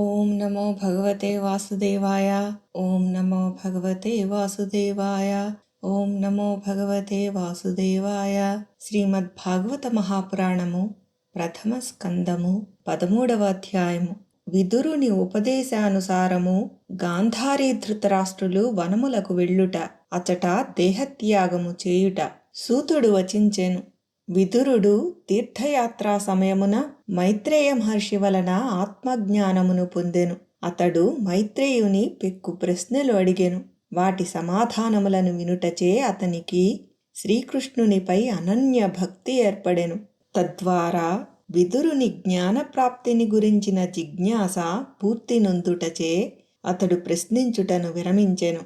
ఓం నమో భగవతే వాసుదేవాయ. ఓం నమో భగవతే వాసుదేవాయ. ఓం నమో భగవతే వాసుదేవాయ. శ్రీమద్ భాగవత మహాపురాణము ప్రథమ స్కందము పదమూడవ అధ్యాయము. విదురుని ఉపదేశానుసారము గాంధారీ ధృతరాష్ట్రులు వనములకు వెళ్ళుట అచట దేహత్యాగము చేయుట సూతుడు వచించెను. విదురుడు తీర్థయాత్రా సమయమున మైత్రేయ మహర్షి వలన ఆత్మజ్ఞానమును పొందెను. అతడు మైత్రేయుని పెక్కు ప్రశ్నలు అడిగెను. వాటి సమాధానములను వినుటచే అతనికి శ్రీకృష్ణునిపై అనన్య భక్తి ఏర్పడెను. తద్వారా విదురుని జ్ఞానప్రాప్తిని గురించిన జిజ్ఞాస పూర్తి నొందుటచే అతడు ప్రశ్నించుటను విరమించెను.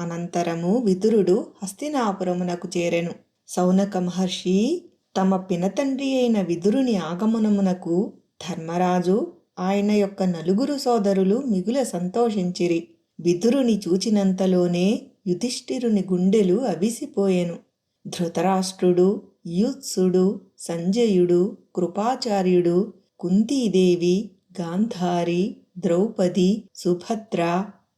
అనంతరము విదురుడు హస్తినాపురమునకు చేరెను. సౌనక మహర్షి తమ పినతండ్రి అయిన విదురుని ఆగమనమునకు ధర్మరాజు ఆయన యొక్క నలుగురు సోదరులు మిగుల సంతోషించిరి. విదురుని చూచినంతలోనే యుధిష్ఠిరుని గుండెలు అవిసిపోయెను. ధృతరాష్ట్రుడు యూత్సుడు సంజయుడు కృపాచార్యుడు కుంతీదేవి గాంధారి ద్రౌపది సుభద్ర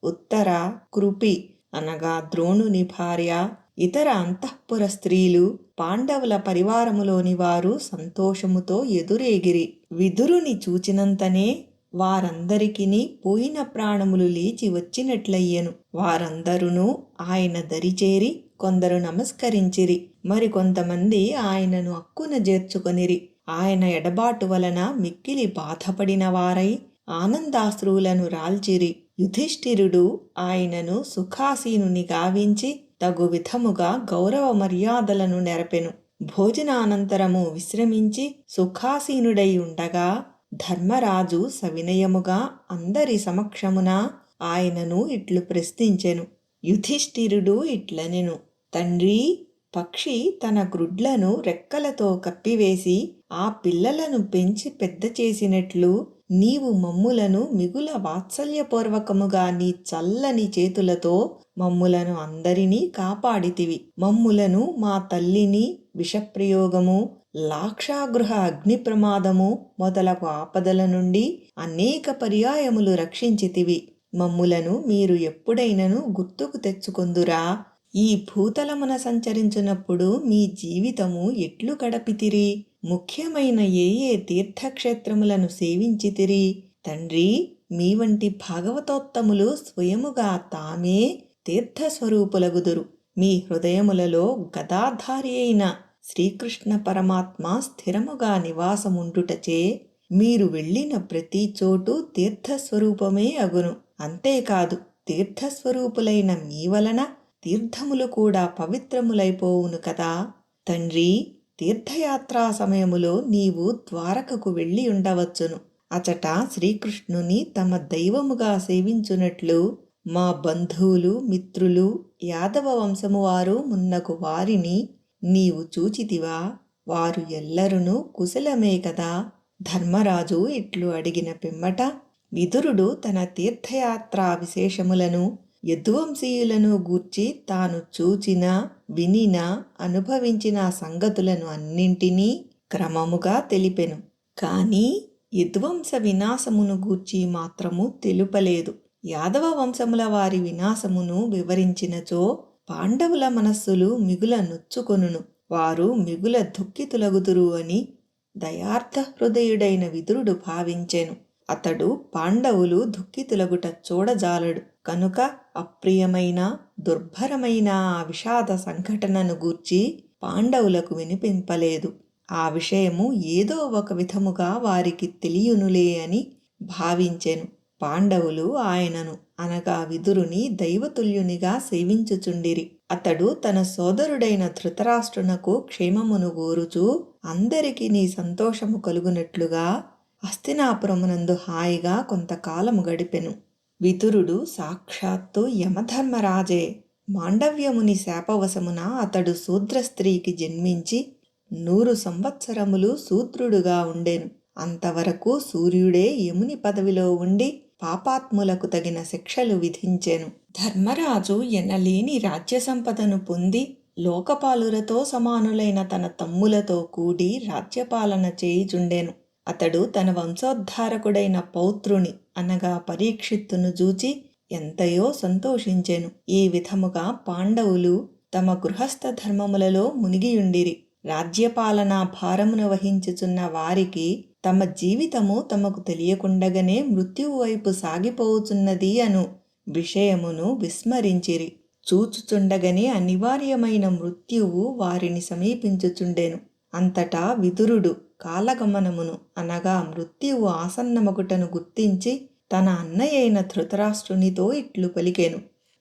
ఉత్తర కృపి అనగా ద్రోణుని భార్య ఇతర అంతఃపుర స్త్రీలు పాండవుల పరివారములోని వారు సంతోషముతో ఎదురేగిరి. విదురుని చూచినంతనే వారందరికిని పోయిన ప్రాణములు లేచి వచ్చినట్లయ్యెను. వారందరూ ఆయన దరిచేరి కొందరు నమస్కరించిరి. మరికొంతమంది ఆయనను అక్కున చేర్చుకొనిరి ఆయన ఎడబాటు వలన మిక్కిలి బాధపడిన వారై ఆనందాశ్రువులను రాల్చిరి. యుధిష్ఠిరుడు ఆయనను సుఖాసీనుని గావించి తగు విధముగా గౌరవ మర్యాదలను నెరపెను. భోజనానంతరము విశ్రమించి సుఖాసీనుడై ఉండగా ధర్మరాజు సవినయముగా అందరి సమక్షమున ఆయనను ఇట్లు ప్రశ్నించెను. యుధిష్ఠిరుడు ఇట్లనెను. తండ్రి పక్షి తన గ్రుడ్లను రెక్కలతో కప్పివేసి ఆ పిల్లలను పెంచి పెద్ద చేసినట్లు నీవు మమ్ములను మిగుల వాత్సల్యపూర్వకముగా నీ చల్లని చేతులతో మమ్ములను అందరినీ కాపాడితివి. మమ్ములను మా తల్లిని విషప్రయోగము లాక్షాగృహ అగ్ని ప్రమాదము మొదలగు ఆపదల నుండి అనేక పర్యాయములు రక్షించితివి. మమ్ములను మీరు ఎప్పుడైనను గుర్తుకు తెచ్చుకొందురా. ఈ భూతలమున సంచరించినప్పుడు మీ జీవితము ఎట్లు గడపితిరి? ముఖ్యమైన ఏ ఏ తీర్థక్షేత్రములను సేవించితిరి? తండ్రి మీ వంటి భాగవతోత్తములు స్వయముగా తామే తీర్థస్వరూపులగుదురు. మీ హృదయములలో గదాధారి అయిన శ్రీకృష్ణ పరమాత్మ స్థిరముగా నివాసముండుటచే మీరు వెళ్ళిన ప్రతి చోటు తీర్థస్వరూపమే అగును. అంతేకాదు తీర్థస్వరూపులైన మీ వలన తీర్థములు కూడా పవిత్రములైపోవును కదా. తండ్రి తీర్థయాత్రా సమయములో నీవు ద్వారకకు వెళ్ళి ఉండవచ్చును. అచట శ్రీకృష్ణుని తమ దైవముగా సేవించునట్లు మా బంధువులు మిత్రులు యాదవ వంశము వారు మున్నకు వారిని నీవు చూచితివా? వారు ఎల్లరును కుశలమే కదా? ధర్మరాజు ఇట్లు అడిగిన పిమ్మట విదురుడు తన తీర్థయాత్రా విశేషములను యదువంశీయులను గూర్చి తాను చూచిన వినిన అనుభవించిన సంగతులను అన్నింటినీ క్రమముగా తెలిపెను. కానీ యద్వంశ వినాశమును గూర్చి మాత్రము తెలుపలేదు. యాదవ వంశముల వారి వినాశమును వివరించినచో పాండవుల మనస్సులు మిగుల నొచ్చుకొనును. వారు మిగుల దుఃఖితులగుదురు అని దయార్థ హృదయుడైన విదురుడు భావించెను. అతడు పాండవులు దుఃఖితులగుట చూడజాలడు. కనుక అప్రియమైన దుర్భరమైన ఆ విషాద సంఘటనను గూర్చి పాండవులకు వినిపింపలేదు. ఆ విషయము ఏదో ఒక విధముగా వారికి తెలియనులే అని భావించెను. పాండవులు ఆయనను అనగా విదురుని దైవతుల్యునిగా సేవించుచుండిరి. అతడు తన సోదరుడైన ధృతరాష్ట్రునకు క్షేమమును గోరుచూ అందరికి నీ సంతోషము కలుగునట్లుగా హస్తినాపురమునందు హాయిగా కొంతకాలము గడిపెను. విదురుడు సాక్షాత్తు యమధర్మరాజే. మాండవ్యముని శాపవశమున అతడు శూద్ర స్త్రీకి జన్మించి నూరు సంవత్సరములు శూద్రుడుగా ఉండెను. అంతవరకు సూర్యుడే యముని పదవిలో ఉండి పాపాత్ములకు తగిన శిక్షలు విధించెను. ధర్మరాజు ఎనలేని రాజ్య సంపదను పొంది లోకపాలులతో సమానులైన తన తమ్ములతో కూడి రాజ్యపాలన చేయుచుండెను. అతడు తన వంశోద్ధారకుడైన పౌత్రుని అనగా పరీక్షిత్తును చూచి ఎంతయో సంతోషించెను. ఈ విధముగా పాండవులు తమ గృహస్థ ధర్మములలో మునిగియుండిరి. రాజ్యపాలనా భారమును వహించుచున్న వారికి తమ జీవితము తమకు తెలియకుండగనే మృత్యువు వైపు సాగిపోవుచున్నది అను విషయమును విస్మరించిరి. చూచుచుండగనే అనివార్యమైన మృత్యువు వారిని సమీపించుచుండెను. అంతటా విదురుడు కాలగమనమును అనగా మృత్యువు ఆసన్నమగుటను గుర్తించి తన అన్నయ్య అయిన ధృతరాష్ట్రునితో ఇట్లు పలికెను.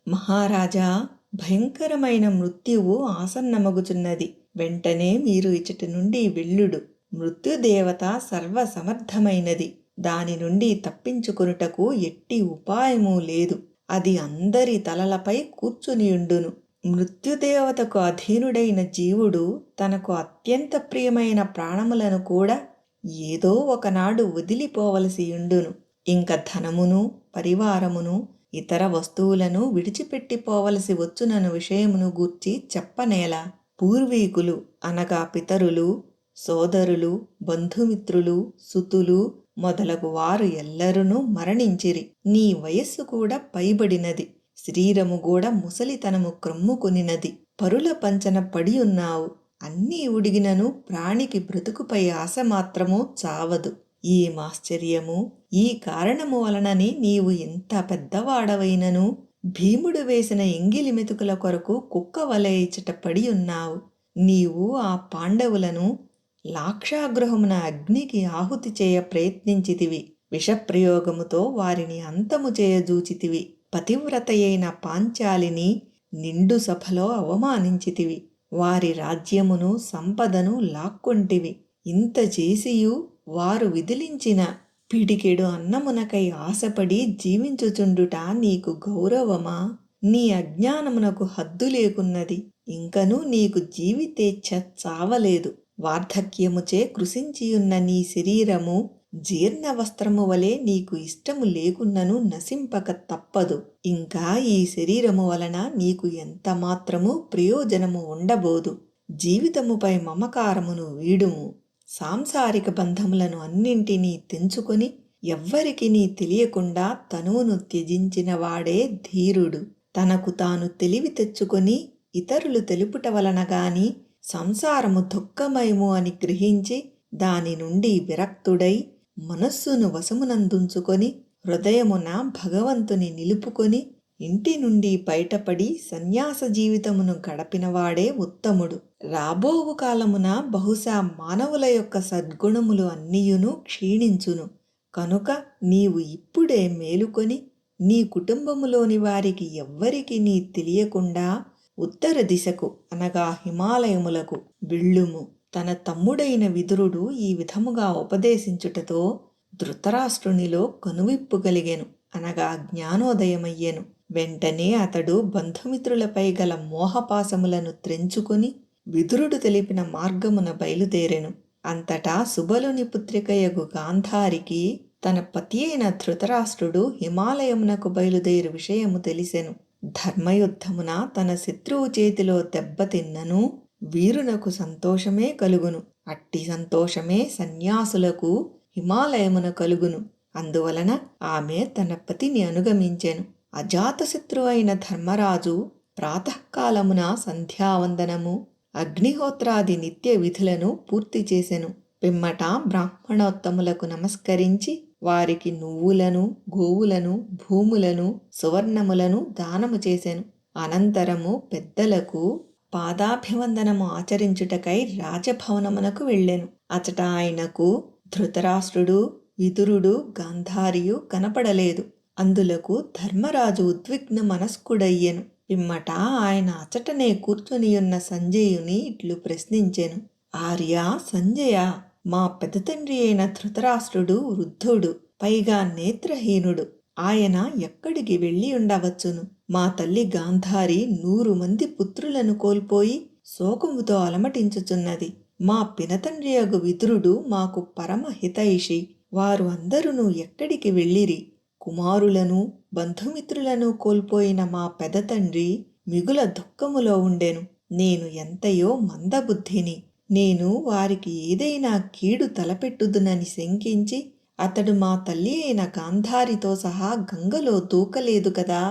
మహారాజా భయంకరమైన మృత్యువు ఆసన్నమగుచున్నది. వెంటనే మీరు ఇచ్చటి నుండి వెళ్ళుడు. మృత్యుదేవత సర్వసమర్థమైనది. దాని నుండి తప్పించుకొనుటకు ఎట్టి ఉపాయము లేదు. అది అందరి తలలపై కూర్చునియుండును. మృత్యుదేవతకు అధీనుడైన జీవుడు తనకు అత్యంత ప్రియమైన ప్రాణములను కూడా ఏదో ఒకనాడు వదిలిపోవలసి ఉండును. ఇంక ధనమును పరివారమును ఇతర వస్తువులను విడిచిపెట్టిపోవలసి వచ్చునను విషయమును గూర్చి చెప్పనేలా. పూర్వీకులు అనగా పితరులు సోదరులు బంధుమిత్రులు సుతులు మొదలగు వారు ఎల్లరునూ మరణించిరి. నీ వయస్సు కూడా పైబడినది. శరీరము కూడా ముసలితనము క్రమ్ముకొనినది పరుల పంచన పడి ఉన్నావు. అన్నీ ఉడిగినను ప్రాణికి బ్రతుకుపై ఆశ మాత్రము చావదు. ఈ మాశ్చర్యము ఈ కారణము వలనని నీవు ఎంత పెద్దవాడవైనను? భీముడు వేసిన ఎంగిలి మెతుకుల కొరకు కుక్క వలె ఇచ్చట పడి ఉన్నావు. నీవు ఆ పాండవులను లాక్షాగృహమున అగ్నికి ఆహుతి చేయ ప్రయత్నించితివి. విషప్రయోగముతో వారిని అంతము చేయజూచితివి పతివ్రతయైన పాంచాలిని నిండు సభలో అవమానించితివి. వారి రాజ్యమును సంపదను లాక్కొంటివి. ఇంత చేసియు వారు విదిలించిన పిడికెడు అన్నమునకై ఆశపడి జీవించుచుండుట నీకు గౌరవమా? నీ అజ్ఞానమునకు హద్దు లేకున్నది. ఇంకనూ నీకు జీవితేచ్ఛ చావలేదు. వార్ధక్యముచే కృషించియున్న నీ శరీరము జీర్ణ వస్త్రము వలె నీకు ఇష్టము లేకున్నను నశింపక తప్పదు. ఇంకా ఈ శరీరము వలన నీకు ఎంత మాత్రము ప్రయోజనము ఉండబోదు. జీవితముపై మమకారమును వీడుము. సాంసారిక బంధములను అన్నింటినీ తెంచుకొని ఎవ్వరికి నీ తెలియకుండా తనువును త్యజించిన వాడే ధీరుడు. తనకు తాను తెలివి తెచ్చుకొని ఇతరులు తెలుపుట వలన గాని సంసారము దుఃఖమయము అని గ్రహించి దాని నుండి విరక్తుడై మనస్సును వశమునందుంచుకొని హృదయమున భగవంతుని నిలుపుకొని ఇంటి నుండి బయటపడి సన్యాస జీవితమును గడపినవాడే ఉత్తముడు. రాబోవు కాలమున బహుశా మానవుల యొక్క సద్గుణములు అన్నియును క్షీణించును. కనుక నీవు ఇప్పుడే మేలుకొని నీ కుటుంబములోని వారికి ఎవ్వరికి నీ తెలియకుండా ఉత్తర దిశకు అనగా హిమాలయములకు వెళ్ళుము. తన తమ్ముడైన విదురుడు ఈ విధముగా ఉపదేశించుటతో ధృతరాష్ట్రునిలో కనువిప్పు కలిగెను అనగా జ్ఞానోదయమయ్యాను. వెంటనే అతడు బంధుమిత్రులపై గల మోహపాసములను త్రెంచుకొని విదురుడు తెలిపిన మార్గమున బయలుదేరెను. అంతటా సుబలుని పుత్రికయగు గాంధారికి తన పతి అయిన ధృతరాష్ట్రుడు హిమాలయమునకు బయలుదేరు విషయము తెలిసెను. ధర్మయుద్ధమున తన శత్రువు చేతిలో దెబ్బతిన్నను వీరునకు సంతోషమే కలుగును. అట్టి సంతోషమే సన్యాసులకు హిమాలయమున కలుగును. అందువలన ఆమె తన పతిని అనుగమించెను. అజాతశత్రు అయిన ధర్మరాజు ప్రాతకాలమున సంధ్యావందనము అగ్నిహోత్రాది నిత్య విధులను పూర్తి చేసెను. పిమ్మట బ్రాహ్మణోత్తములకు నమస్కరించి వారికి నువ్వులను గోవులను భూములను సువర్ణములను దానము చేసెను. అనంతరము పెద్దలకు పాదాభివందనము ఆచరించుటకై రాజభవనమునకు వెళ్ళెను. అచట ఆయనకు ధృతరాష్ట్రుడు విదురుడు గాంధారియు కనపడలేదు. అందులకు ధర్మరాజు ఉద్విగ్న మనస్కుడయ్యెను. పిమ్మట ఆయన అచటనే కూర్చొనియున్న సంజయుని ఇట్లు ప్రశ్నించెను. ఆర్య సంజయ మా పెదతండ్రి అయిన ధృతరాష్ట్రుడు వృద్ధుడు పైగా నేత్రహీనుడు. ఆయన ఎక్కడికి వెళ్ళి ఉండవచ్చును? మా తల్లి గాంధారి నూరు మంది పుత్రులను కోల్పోయి శోకముతో అలమటించుచున్నది. మా పినతండ్రియగు విదురుడు మాకు పరమ హితైషి. వారు అందరూ ఎక్కడికి వెళ్ళిరి? కుమారులను బంధుమిత్రులను కోల్పోయిన మా పెదతండ్రి మిగుల దుఃఖములో ఉండెను. నేను ఎంతయో మందబుద్ధిని. నేను వారికి ఏదైనా కీడు తలపెట్టుదునని శంకించి అతడు మా తల్లి అయిన గాంధారితో సహా గంగలో దూకలేదు కదా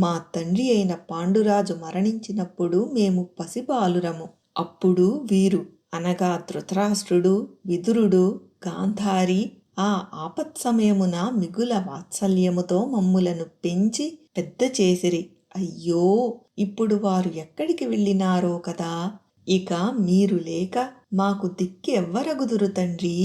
మా తండ్రి అయిన పాండురాజు మరణించినప్పుడు మేము పసిబాలురము. అప్పుడు వీరు అనగా ధృతరాష్ట్రుడు విదురుడు గాంధారి ఆ ఆపత్ సమయమున మిగుల వాత్సల్యముతో మమ్ములను పెంచి పెద్ద చేసిరి. అయ్యో! ఇప్పుడు వారు ఎక్కడికి వెళ్ళినారో కదా. ఇక మీరు లేక మాకు దిక్కెవ్వరగుదురు తండ్రి?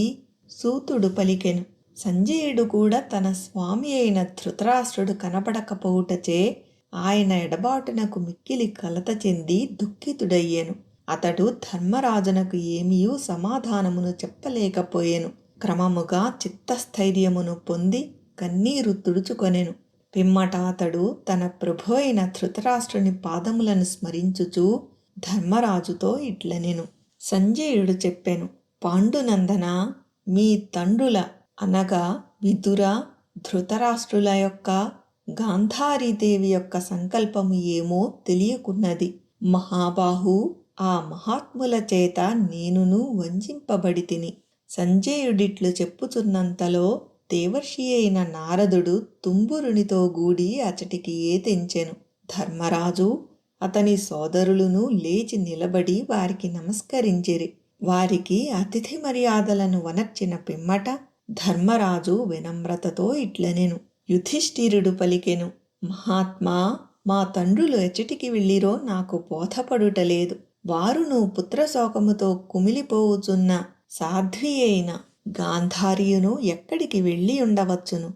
సూతుడు పలికెను. సంజయుడు కూడా తన స్వామి అయిన ధృతరాష్ట్రుడు కనపడకపోవుటచే ఆయన ఎడబాటునకు మిక్కిలి కలత చెంది దుఃఖితుడయ్యాను. అతడు ధర్మరాజునకు ఏమీయూ సమాధానమును చెప్పలేకపోయాను. క్రమముగా చిత్తస్థైర్యమును పొంది కన్నీరు తుడుచుకొనెను. పిమ్మట అతడు తన ప్రభు అయిన ధృతరాష్ట్రుని పాదములను స్మరించుచూ ధర్మరాజుతో ఇట్లనెను. సంజయుడు చెప్పెను పాండునందన మీ తండ్రుల అనగా విదుర ధృతరాష్ట్రుల యొక్క గాంధారీదేవి యొక్క సంకల్పము ఏమో తెలియకున్నది. మహాబాహు ఆ మహాత్ముల చేత నేనును వంజింపబడి తిని సంజయుడిట్లు చెప్పుచున్నంతలో దేవర్షి అయిన నారదుడు తుంబురునితో గూడి అచటికి ఏ తెంచెను. ధర్మరాజు అతని సోదరులను లేచి నిలబడి వారికి నమస్కరించిరి. వారికి అతిథి మర్యాదలను వనర్చిన పిమ్మట ధర్మరాజు వినమ్రతతో ఇట్లనెను. యుధిష్ఠిరుడు పలికెను మహాత్మా మా తండ్రులు ఎచ్చటికి వెళ్ళిరో నాకు బోధపడుటలేదు. వారును పుత్రశోకముతో కుమిలిపోవుచున్న సాధ్వి అయిన గాంధార్యును ఎక్కడికి వెళ్ళి ఉండవచ్చును?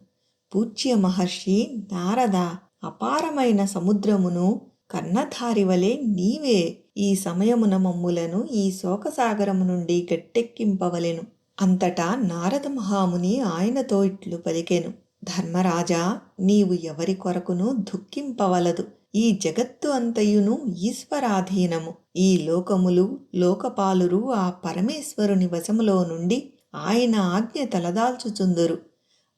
పూజ్య మహర్షి నారద అపారమైన సముద్రమును కన్నధారి వలె నీవే ఈ సమయమున మమ్ములను ఈ శోకసాగరము నుండి గట్టెక్కింపవలెను. అంతటా నారద మహాముని ఆయనతో ఇట్లు పలికెను. ధర్మరాజా నీవు ఎవరి కొరకును దుఃఖింపవలదు. ఈ జగత్తు అంతయును ఈశ్వరాధీనము. ఈ లోకములు లోకపాలురు ఆ పరమేశ్వరుని వశములో నుండి ఆయన ఆజ్ఞ తలదాల్చుచుందురు.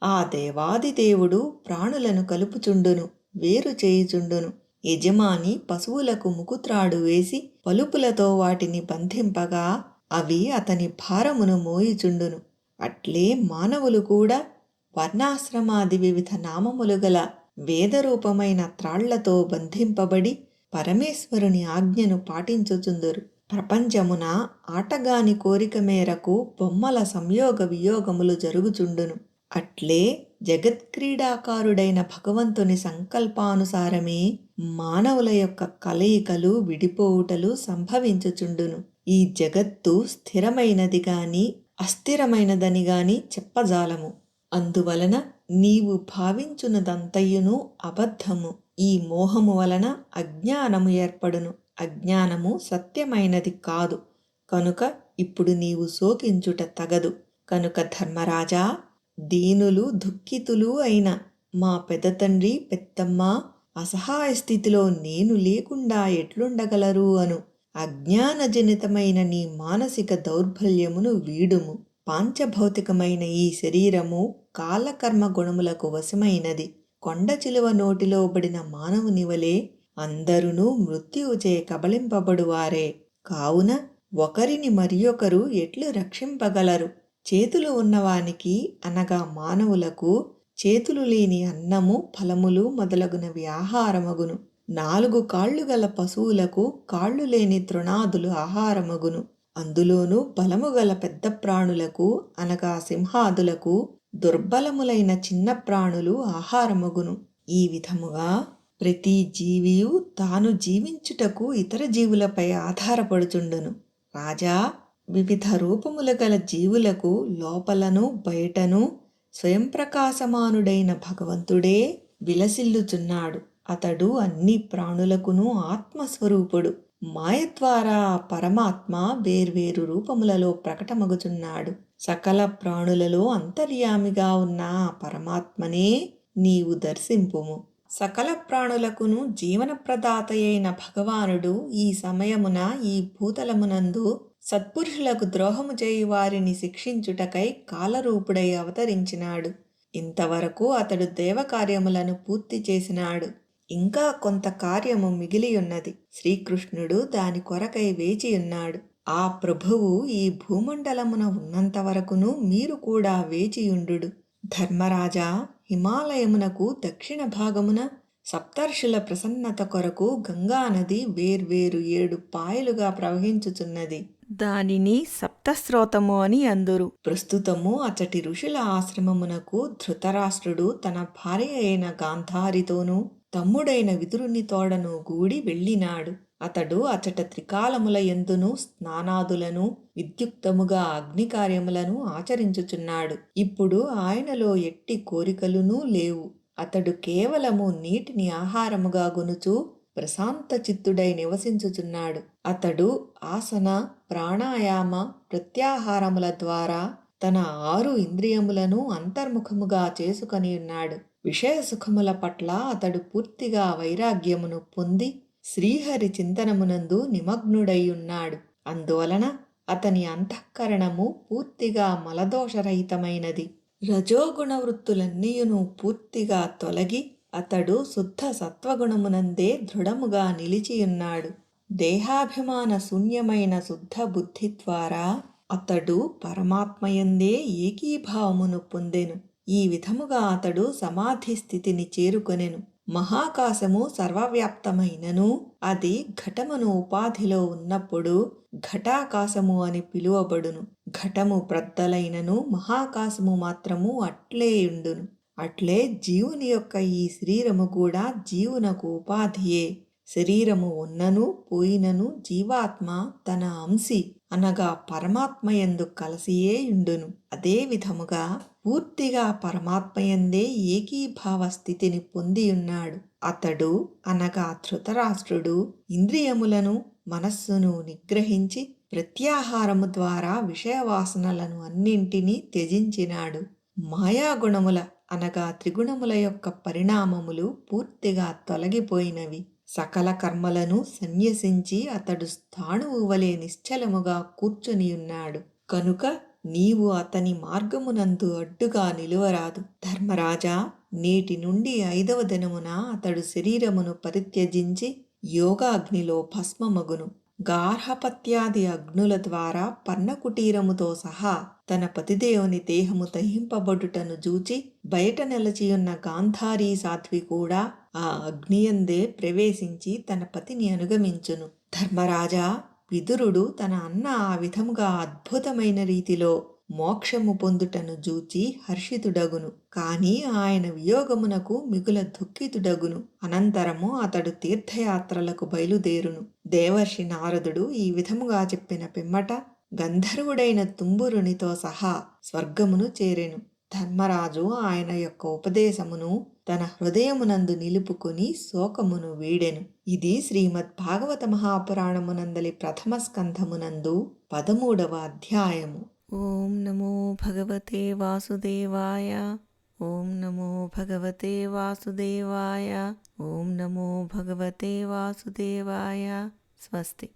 ఆ దేవాదిదేవుడు ప్రాణులను కలుపుచుండును వేరు చేయుచుండును. యజమాని పశువులకు ముకుత్రాడు వేసి పలుపులతో వాటిని బంధింపగా అవి అతని భారమును మోయిచుండును. అట్లే మానవులు కూడా వర్ణాశ్రమాది వివిధ నామములు గల వేదరూపమైన త్రాళ్ళతో బంధింపబడి పరమేశ్వరుని ఆజ్ఞను పాటించుచుందురు. ప్రపంచమున ఆటగాని కోరిక మేరకు బొమ్మల సంయోగ వియోగములు జరుగుచుండును. అట్లే జగత్క్రీడాకారుడైన భగవంతుని సంకల్పానుసారమే మానవుల యొక్క కలయికలు విడిపోవుటలు సంభవించుచుండును. ఈ జగత్తు స్థిరమైనది గాని అస్థిరమైనదని గాని చెప్పజాలము. అందువలన నీవు భావించున్నదంతయును అబద్ధము. ఈ మోహము వలన అజ్ఞానము ఏర్పడును. అజ్ఞానము సత్యమైనది కాదు. కనుక ఇప్పుడు నీవు శోకించుట తగదు. కనుక ధర్మరాజా దీనులు దుఃఖితులు అయిన మా పెద్దతండ్రి పెద్దమ్మ అసహాయ స్థితిలో నేను లేకుండా ఎట్లుండగలరు అను అజ్ఞానజనితమైన నీ మానసిక దౌర్బల్యమును వీడుము. పాంచభౌతికమైన ఈ శరీరము కాలకర్మ గుణములకు వశమైనది. కొండ చిలువ నోటిలో బడిన మానవుని వలె అందరును మృత్యువుచే కబళింపబడువారే. కావున ఒకరిని మరియొకరు ఎట్లు రక్షింపగలరు? చేతులు ఉన్నవానికి అనగా మానవులకు చేతులు లేని అన్నము ఫలములు మొదలగునవి ఆహారమగును. నాలుగు కాళ్ళు గల పశువులకు కాళ్ళు లేని తృణాదులు ఆహారమగును. అందులోనూ బలము గల పెద్ద ప్రాణులకు అనగా సింహాదులకు దుర్బలములైన చిన్న ప్రాణులు ఆహారమగును. ఈ విధముగా ప్రతి జీవియు తాను జీవించుటకు ఇతర జీవులపై ఆధారపడుచుండును. రాజా వివిధ రూపములు గల జీవులకు లోపలను బయటను స్వయం ప్రకాశమానుడైన భగవంతుడే విలసిల్లుచున్నాడు. అతడు అన్ని ప్రాణులకును ఆత్మస్వరూపుడు. మాయ ద్వారా పరమాత్మ వేర్వేరు రూపములలో ప్రకటమగుచున్నాడు. సకల ప్రాణులలో అంతర్యామిగా ఉన్న పరమాత్మనే నీవు దర్శింపుము. సకల ప్రాణులకును జీవన అయిన భగవానుడు ఈ సమయమున ఈ భూతలమునందు సత్పురుషులకు ద్రోహము చేయి వారిని శిక్షించుటకై కాలరూపుడై అవతరించినాడు. ఇంతవరకు అతడు దేవకార్యములను పూర్తి చేసినాడు. ఇంకా కొంత కార్యము మిగిలి ఉన్నది శ్రీకృష్ణుడు దాని కొరకై వేచియున్నాడు. ఆ ప్రభువు ఈ భూమండలమున ఉన్నంత వరకును మీరు కూడా వేచియుండు ధర్మరాజా హిమాలయమునకు దక్షిణ భాగమున సప్తర్షుల ప్రసన్నత కొరకు గంగానది వేర్వేరు ఏడు పాయలుగా ప్రవహించుచున్నది. దానిని సప్తస్రోతము అని అందురు. ప్రస్తుతము అచటి ఋషుల ఆశ్రమమునకు ధృతరాష్ట్రుడు తన భార్య అయిన గాంధారితోనూ తమ్ముడైన విదురుని తోడను గూడి వెళ్ళినాడు. అతడు అచట త్రికాలముల ఎందును స్నానాదులను విద్యుక్తముగా అగ్ని కార్యములను ఆచరించుచున్నాడు. ఇప్పుడు ఆయనలో ఎట్టి కోరికలునూ లేవు. అతడు కేవలము నీటిని ఆహారముగా గొనుచు ప్రశాంత చిత్తుడై నివసించుచున్నాడు. అతడు ఆసన ప్రాణాయామ ప్రత్యాహారముల ద్వారా తన ఆరు ఇంద్రియములను అంతర్ముఖముగా చేసుకొని ఉన్నాడు విషయ సుఖముల పట్ల అతడు పూర్తిగా వైరాగ్యమును పొంది శ్రీహరి చింతనమునందు నిమగ్నుడై ఉన్నాడు అందువలన అతని అంతఃకరణము పూర్తిగా మలదోషరహితమైనది. రజోగుణ వృత్తులన్నీయును పూర్తిగా తొలగి అతడు శుద్ధ సత్వగుణమునందే దృఢముగా నిలిచియున్నాడు. దేహాభిమాన శూన్యమైన శుద్ధ బుద్ధి ద్వారా అతడు పరమాత్మయందే ఏకీభావమును పొందెను. ఈ విధముగా అతడు సమాధి స్థితిని చేరుకొనెను. మహాకాశము సర్వవ్యాప్తమైనను. అది ఘటమును ఉపాధిలో ఉన్నప్పుడు ఘటాకాశము అని పిలువబడును. ఘటము ప్రద్దలైనను మహాకాశము మాత్రము అట్లే ఉండును. అట్లే జీవుని యొక్క ఈ శరీరము కూడా జీవునకు ఉపాధియే. శరీరము ఉన్నను పోయినను జీవాత్మ తన అంశి అనగా పరమాత్మయందు కలసియే ఉండును. అదే విధముగా పూర్తిగా పరమాత్మయందే ఏకీభావ స్థితిని పొంది ఉన్నాడు. అతడు అనగా ధృతరాష్ట్రుడు ఇంద్రియములను మనస్సును నిగ్రహించి ప్రత్యాహారము ద్వారా విషయవాసనలను అన్నింటినీ త్యజించినాడు. మాయాగుణముల అనగా త్రిగుణముల యొక్క పరిణామములు పూర్తిగా తొలగిపోయినవి. సకల కర్మలను సన్యసించి అతడు స్థాణువు వలె నిశ్చలముగా కూర్చునియున్నాడు కనుక నీవు అతని మార్గమునందు అడ్డుగా నిలువరాదు. ధర్మరాజా నేటి నుండి ఐదవ దినమున అతడు శరీరమును పరిత్యజించి యోగాగ్నిలో భస్మమగును. గార్హపత్యాది అగ్నుల ద్వారా పర్ణకుటీరముతో సహా తన పతిదేవుని దేహము దహింపబడుటను జూచి బయట నిలచియున్న గాంధారీ సాధ్వి కూడా ఆ అగ్నియందే ప్రవేశించి తన పతిని అనుగమించును. ధర్మరాజా విదురుడు తన అన్న ఆ విధముగా అద్భుతమైన రీతిలో మోక్షము పొందుటను జూచి హర్షితుడగును. కాని ఆయన వియోగమునకు మిగుల దుఃఖితుడగును. అనంతరము అతడు తీర్థయాత్రలకు బయలుదేరును. దేవర్షి నారదుడు ఈ విధముగా చెప్పిన పిమ్మట గంధర్వుడైన తుంబురునితో సహా స్వర్గమును చేరెను. ధర్మరాజు ఆయన యొక్క ఉపదేశమును తన హృదయమునందు నిలుపుకుని శోకమును వీడెను. ఇది శ్రీమద్ భాగవత మహాపురాణమునందలి ప్రథమ స్కంధమునందు పదమూడవ అధ్యాయము. ఓం నమో భగవతే వాసుదేవాయ. ఓం నమో భగవతే వాసుదేవాయ. ఓం నమో భగవతే వాసుదేవాయ. స్వస్తి.